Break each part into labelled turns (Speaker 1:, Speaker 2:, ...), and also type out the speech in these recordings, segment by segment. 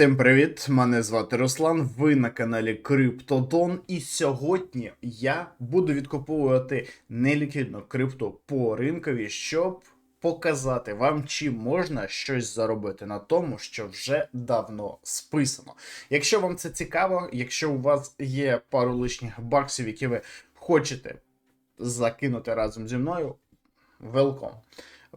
Speaker 1: Всім привіт! Мене звати Руслан. Ви на каналі Криптодон. І сьогодні я буду відкуповувати неліквідну крипту по ринкові, щоб показати вам, чи можна щось заробити на тому, що вже давно списано. Якщо вам це цікаво, якщо у вас є пару лишніх баксів, які ви хочете закинути разом зі мною, велком.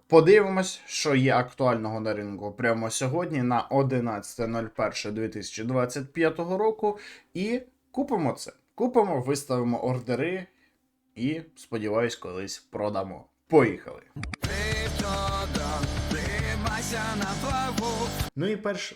Speaker 1: Подивимось, що є актуального на ринку прямо сьогодні на 11.01.2025 року. І купимо це. Купимо, виставимо ордери і, сподіваюсь, колись продамо. Поїхали! Ну і перш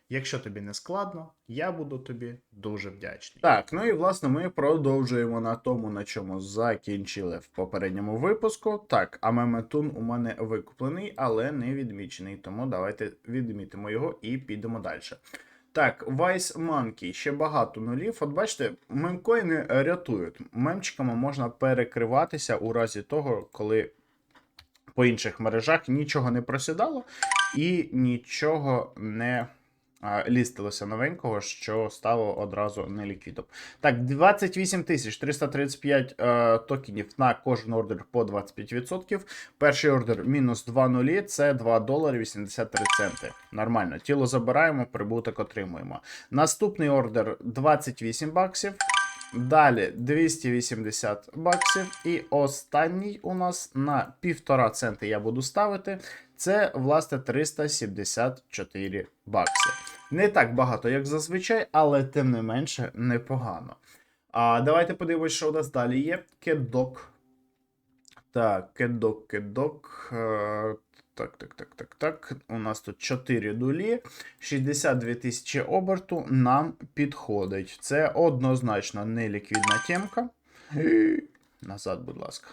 Speaker 1: Якщо тобі не складно, я буду тобі дуже вдячний. Так, ну і власне ми продовжуємо на тому, на чому закінчили в попередньому випуску. Так, а меметун у мене викуплений, але не відмічений. Тому давайте відмітимо його і підемо далі. Так, Vice Monkey, ще багато нулів. От бачите, мемкоїни рятують. Мемчиками можна перекриватися у разі того, коли по інших мережах нічого не просідало і нічого не лістилося новенького, що стало одразу неліквідом. Так, 28 335 е, токенів на кожен ордер по 25%. Перший ордер мінус 2 нулі, це 2 долари 83 центи. Нормально. Тіло забираємо, прибуток отримуємо. Наступний ордер 28 баксів. Далі 280 баксів. І останній у нас на 1,5 центи я буду ставити. Це, власне, 374 бакси. Не так багато, як зазвичай, але тим не менше непогано. А давайте подивимось, що у нас далі є. Кедок. Так, кедок, кедок. Е, Так, так, так, так, так. У нас тут 4 дулі, 62 тисячі оберту нам підходить. Це однозначно неліквідна темка. Назад, будь ласка.